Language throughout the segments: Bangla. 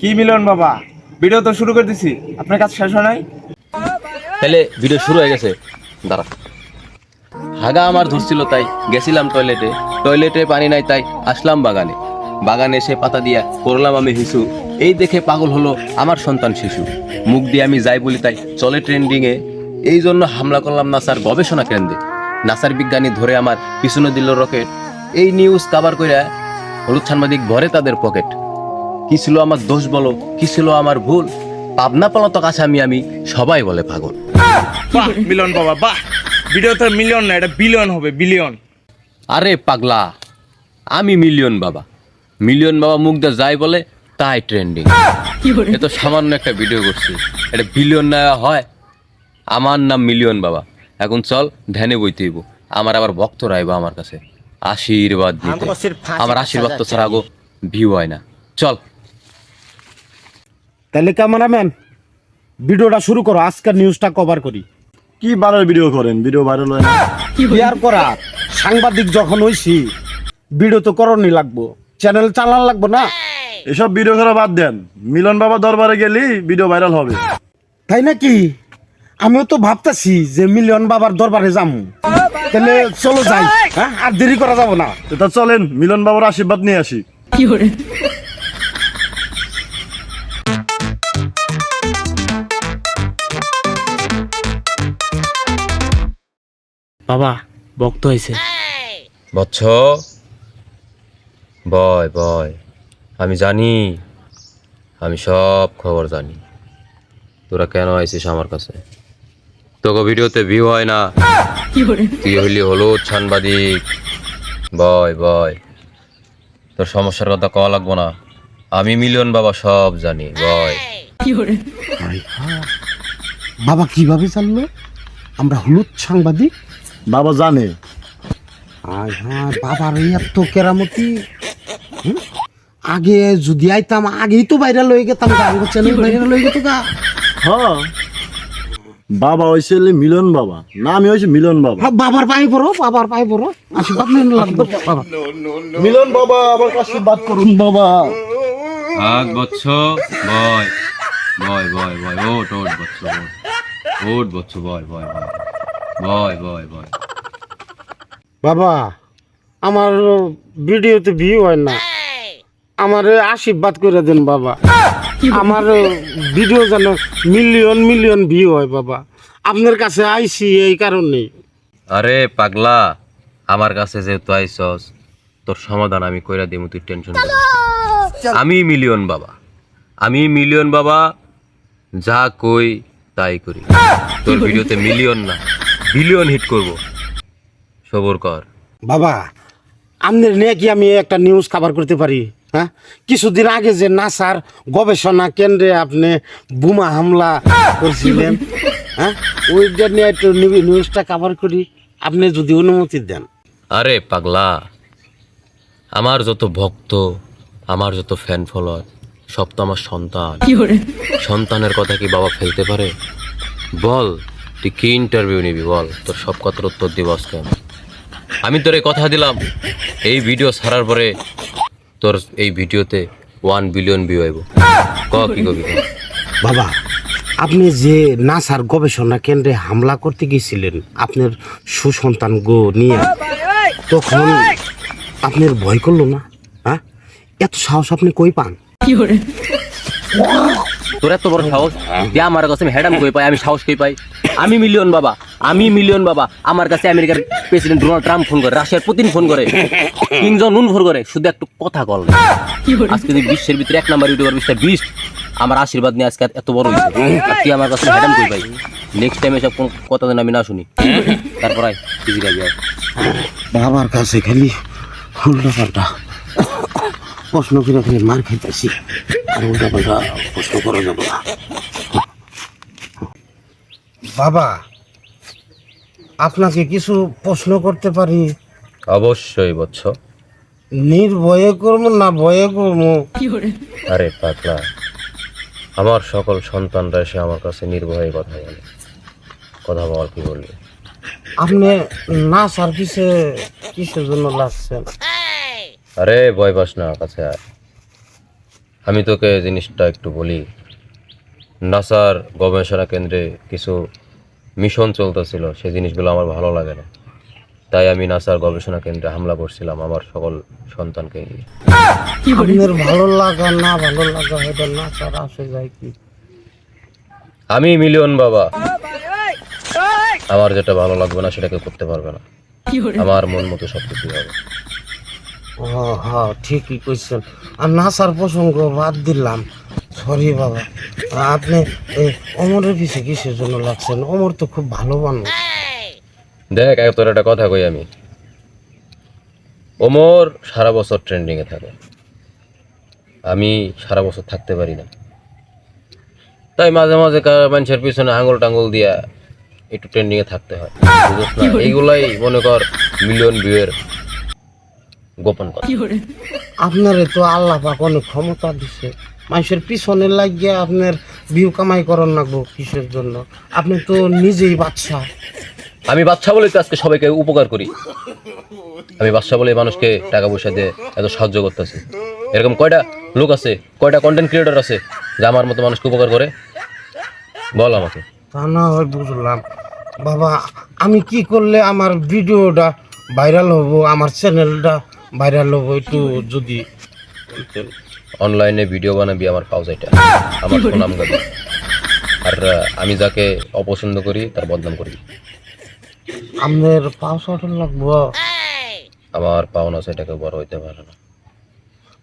কি মিলন বাবা? ভিডিও তো শুরু করে দিছি। আপনার কাজ শেষ হয় নাই? তাহলে ভিডিও শুরু হয়ে গেছে। দাঁড়া। হাগা আমার ধরছিল তাই গেছিলাম টয়লেটে। টয়লেটে পানি নাই তাই আসলাম বাগানে। বাগানে এসে পাতা দিয়া করলাম আমি হিসু। এই দেখে পাগল হলো আমার সন্তান শিশু। মুখ দিয়ে আমি যাই বলি তাই চলে ট্রেন্ডিং এ। এই জন্য হামলা করলাম নাসার গবেষণা কেন্দ্রে। নাসার বিজ্ঞানী ধরে আমার পিছনে দিল রকেট এই নিউজ কাবার কইরা হলুদ সাংবাদিক ভরে তাদের পকেট কি ছিল আমার দোষ বলো? কি ছিল আমার ভুল? পাবনা পলাতক আসামি আমি আমি সবাই বলে পাগল। বাহ মিলন বাবা বাহ। ভিডিও তো মিলিয়ন না এটা বিলিয়ন হবে বিলিয়ন আরে পাগলা আমি মিলিয়ন বাবা। মিলিয়ন বাবা মুখ দিয়ে যাই বলে তাই ট্রেন্ডিং এ তো সামান্য একটা ভিডিও করছি। এটা বিলিয়ন না হয় আমার নাম মিলিয়ন বাবা। এখন চল ধ্যানে বইতে হইব। আমার আবার ভক্ত রাইবা আমার কাছে। আশীর্বাদ দিতে। আমার আশীর্বাদ তো ছাড়া গো ভিউ হয় না। চল। তাহলে ক্যামেরাম্যান ভিডিওটা শুরু করো আজকের নিউজটা কভার করি। কি বারের ভিডিও করেন? ভিডিও ভাইরাল হয় কি বিয়ার করা সাংবাদিক যখন হইছি ভিডিও তো করণই লাগবো। চ্যানেল চালান লাগবো না? এসব ভিডিও করা বাদ দেন। মিলন বাবা দরবারে গেলি ভিডিও ভাইরাল হবে। তাই নাকি? আমিও তো ভাবতেছি যে মিলিয়ন বাবার দরবারে যাম। তাহলে চলো যাই হ্যাঁ? আর দেরি করা যাব না। তো তা চলেন মিলন বাবার আশীর্বাদ নিয়ে আসি। বাবা ভক্ত হয়েছে বচ্ছ বয় বয় আমি জানি আমি সব খবর জানি। তোরা কেন আইছিস আমার কাছে? তোকে ভিডিওতে ভিউ হয় না। তুই হইলি হলুদ সাংবাদিক। বয় বয় তোর সমস্যার কথা কওয়া লাগবো না। আমি মিলিয়ন বাবা সব জানি বয়। বাবা কীভাবে জানলো? আমরা হলুদ সাংবাদিক? বাবা জানে। আয় হ্যাঁ বাবার এই এত কেরামতি হুম? আগে যদি আইতাম আগেই তো ভাইরাল হয়ে গেতাম গান চ্যানেল ভাইরাল হয়ে যেত গা। হ্যাঁ। বাবা হয়েছে মিলন বাবা না আমি হয়েছে মিলন বাবা। হ্যাঁ, বাবার পায়ে পড়ো বাবার পায়ে পড়ো আশীর্বাদ নিন লাগবে বাবা। মিলন বাবা আমার আশীর্বাদ করুন বাবা। আগ বচ্ছ বয় বয় বয় বয় ওট ওট বচ্ছ ওট বচ্ছ বয় বয় বয় বয় বয় বয়। বাবা আমার ভিডিওতে ভিউ হয় না। আমার আশীর্বাদ করে দেন বাবা। আমার ভিডিও যেন মিলিয়ন মিলিয়ন ভিউ হয় বাবা। আপনার কাছে আইছি এই কারণেই আরে পাগলা আমার কাছে যেহেতু আইসস তোর সমাধান আমি কইরা দিমু তুই টেনশন আমি মিলিয়ন বাবা। আমি মিলিয়ন বাবা যা কই তাই করি। তোর ভিডিওতে মিলিয়ন না বিলিয়ন হিট করব। সবর কর। বাবা আপনার নিয়ে কি আমি একটা নিউজ কভার করতে পারি? হ্যাঁ? কিছুদিন আগে যে নাসার গবেষণা কেন্দ্রে আপনি বোমা হামলা করছিলেন হ্যাঁ? ওইটা নিয়ে একটু নিউজটা কভার করি। আপনি যদি অনুমতি দেন। আরে পাগলা আমার যত ভক্ত আমার যত ফ্যান ফলোয়ার সব তো আমার সন্তান। সন্তানের কথা কি বাবা ফেলতে পারে? বল তুই কি ইন্টারভিউ নিবি বল? তোর সব কথার উত্তর দিব আজকে আমি। তোর কথা দিলাম এই ভিডিও ছাড়ার পরে তোর এই ভিডিওতে ওয়ান বিলিয়ন ভিউ আইব। ক কি কবি? বাবা আপনি যে নাসার গবেষণা কেন্দ্রে হামলা করতে গিয়েছিলেন আপনার সুসন্তান গো নিয়ে তখন আপনার ভয় করল না? হ্যাঁ? এত সাহস আপনি কই পান? তোর এত বড় সাহস যে আমার কাছে আমি হ্যাডাম কই পাই আমি সাহস কই পাই? আমি মিলিয়ন বাবা আমি মিলিয়ন বাবা। আমার কাছে আমেরিকার প্রেসিডেন্ট ডোনাল্ড ট্রাম্প ফোন করে রাশিয়ার পুতিন ফোন করে কিং জন উন ফোন করে। শুধু একটু কথা কল না। আজকে যদি বিশ্বের ভিতরে এক নাম্বার ইউটিউবার বিশ্বের বিশ আমার আশীর্বাদ নিয়ে আজকে এত বড় হয়েছে আর তুই আমার কাছে হ্যাডাম কই পাই? নেক্সট টাইম এসব কোন কথা যেন আমি না শুনি। তারপর আয় বাবার কাছে খালি পাল্টা। প্রশ্ন করে মার খাইতেছি। উল্টা পাল্টা প্রশ্ন করা যাবে না। বাবা আপনাকে কিছু প্রশ্ন করতে পারি? অবশ্যই বৎস। নির্ভয়ে করব না ভয়ে করব? আরে পাগলা আমার সকল সন্তানরা এসে আমার কাছে নির্ভয়ে কথা বলে। কথা বল কি বললি? আপনি না সার্ভিসে কিসের জন্য লাগছেন? আরে ভয় পাস না কাছে আয়। আমি তোকে জিনিসটা একটু বলি। নাসার গবেষণা কেন্দ্রে কিছু মিশন চলতেছিল সেই জিনিসগুলো আমার ভালো লাগে না। তাই আমি নাসার গবেষণা কেন্দ্রে হামলা করছিলাম আমার সকল সন্তানকে নিয়ে। আপনার ভালো লাগা না ভালো লাগা আসে যায় কি? আমি মিলিয়ন বাবা। আমার যেটা ভালো লাগবে না সেটাকে করতে পারবে না। আমার মন মতো সব কিছু হবে। ও হ্যাঁ ঠিকই কইছেন। আর নাসার প্রসঙ্গ বাদ দিলাম। সরি বাবা। আপনি এই অমরের পিছে কিসের জন্য লাগছেন? অমর তো খুব ভালো মানুষ। দেখ এক তোর একটা কথা কই আমি। ওমর সারা বছর ট্রেন্ডিংয়ে থাকে। আমি সারা বছর থাকতে পারি না। তাই মাঝে মাঝে মানুষের পিছনে আঙুল টাঙ্গুল দিয়া একটু ট্রেন্ডিংয়ে থাকতে হয়। এইগুলাই মনে কর মিলিয়ন ভিউয়ের গোপন কথা। আপনারে তো আল্লাহ পাক অনেক ক্ষমতা দিছে। মানুষের পিছনে লাগিয়ে আপনার ভিউ কামাই করার লাগবো কিসের জন্য? আপনি তো নিজেই বাচ্চা আমি বাচ্চা বলে তো আজকে সবাইকে উপকার করি। আমি বাচ্চা বলে মানুষকে টাকা পয়সা দিয়ে এত সাহায্য করতেছি। এরকম কয়টা লোক আছে কয়টা কন্টেন্ট ক্রিয়েটর আছে যে আমার মতো মানুষকে উপকার করে? বল আমাকে। তা না হয় বুঝলাম। বাবা আমি কি করলে আমার ভিডিওটা ভাইরাল হব আমার চ্যানেলটা ভাইরাল হব একটু যদি অনলাইনে ভিডিও বানাবি আমার পাওয়া এটা। আমার সুনাম গাবি। আর আমি যাকে অপছন্দ করি তার বদনাম করি আমাদের আপনার পাসওয়ার্ড লাগবো আমার পাওনা সেটাকে বড় হইতে পারে না।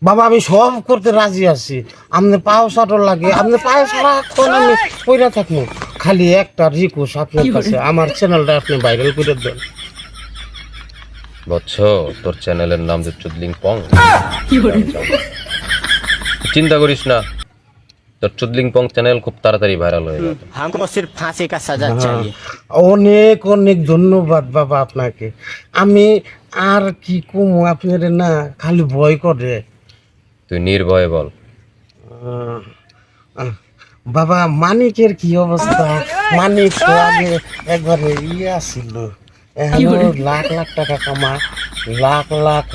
বাবা আমি সব করতে রাজি আছি। আপনি পাও সাটর লাগে। আপনার পাও সারাক্ষণ আমি কইরা থাকব। খালি একটা রিকোয়েস্ট আপনার কাছে। আমার চ্যানেলটা আপনি ভাইরাল করে দেন। বৎস তোর চ্যানেলের নাম যে চুদলিং পং চিন্তা করিস না তোর চুদলিং পং চ্যানেল খুব তাড়াতাড়ি ভাইরাল হয়ে যাবে हमको सिर्फ फांसी का सजा चाहिए অনেক অনেক ধন্যবাদ বাবা আপনাকে আমি আর কি কমু আপনার না খালি ভয় করে তুই নির্ভয়ে বল আহ, আহ, বাবা মানিকের কি অবস্থা মানিক তো আগে একবারে ইয়ে আসছিল এখন লাখ লাখ টাকা কামা লাখ লাখ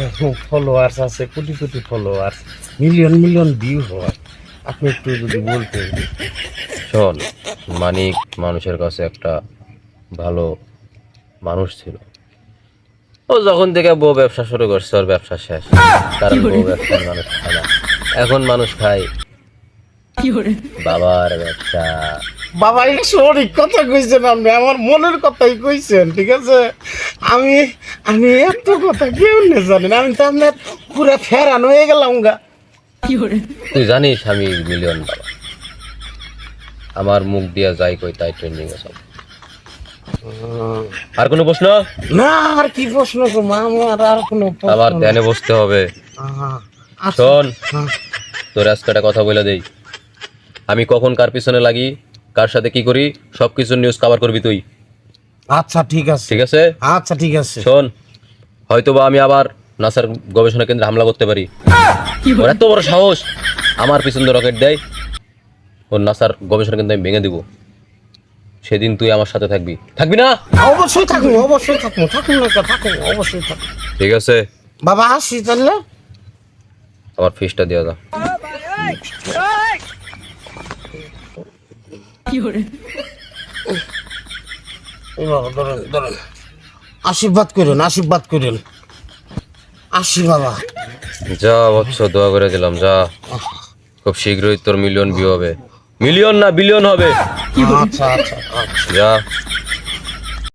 ফলোয়ার্স আছে crore crore followers million million view হয়। আপনি একটু যদি বলতেন। শোন মানিক মানুষের কাছে একটা ভালো মানুষ ছিল। ও যখন থেকে বউ ব্যবসা শুরু করছে ওর ব্যবসা শেষ। কারণ বউ ব্যবসার মানুষ খায় না। এখন মানুষ খায় বাবার ব্যবসা বাবা এটা সঠিক কথা কইছেন আপনি আমার মনের কথাই কইছেন ঠিক আছে? আমি আমি এত কথা কেউ না জানেন আমি তো আপনার পুরো ফেরান হয়ে গেলাম গা। তুই জানিস আমি মিলিয়ন বাবা। আমার মুখ দিয়া যাই কই তাই ট্রেন্ডিং আর কোনো প্রশ্ন? না আর কি প্রশ্ন করব? আমার আর কোনো আবার ধ্যানে বসতে হবে। আচ্ছা, শোন হ্যাঁ। তোর আজকে একটা কথা বলে দেই। আমি কখন কার পিছনে লাগি? কার সাথে কি করি? সব কিছু নিউজ কভার করবি তুই। আচ্ছা ঠিক আছে। ঠিক আছে? আচ্ছা ঠিক আছে। শোন হয়তো বা আমি আবার নাসার গবেষণা কেন্দ্রে হামলা করতে পারি। ওর এত বড় সাহস আমার পিছন দিয়ে রকেট দেয়। ওর নাসার গবেষণা কেন্দ্রে আমি ভেঙে দিব। সেদিন তুই আমার সাথে থাকবি। থাকবি না? অবশ্যই থাকুন অবশ্যই থাকুন থাকুন না থাকুন অবশ্যই থাকুন। ঠিক আছে। বাবা আসি তাহলে। আমার ফিসটা দিয়ে দাও এই বাবা ধরেন ধরেন আশীর্বাদ করেন আশীর্বাদ করেন। আসি বাবা। যা বৎস দোয়া করে দিলাম যা। খুব শীঘ্রই তোর মিলিয়ন ভিউ হবে। মিলিয়ন না বিলিয়ন হবে। আচ্ছা আচ্ছা আচ্ছা। যা।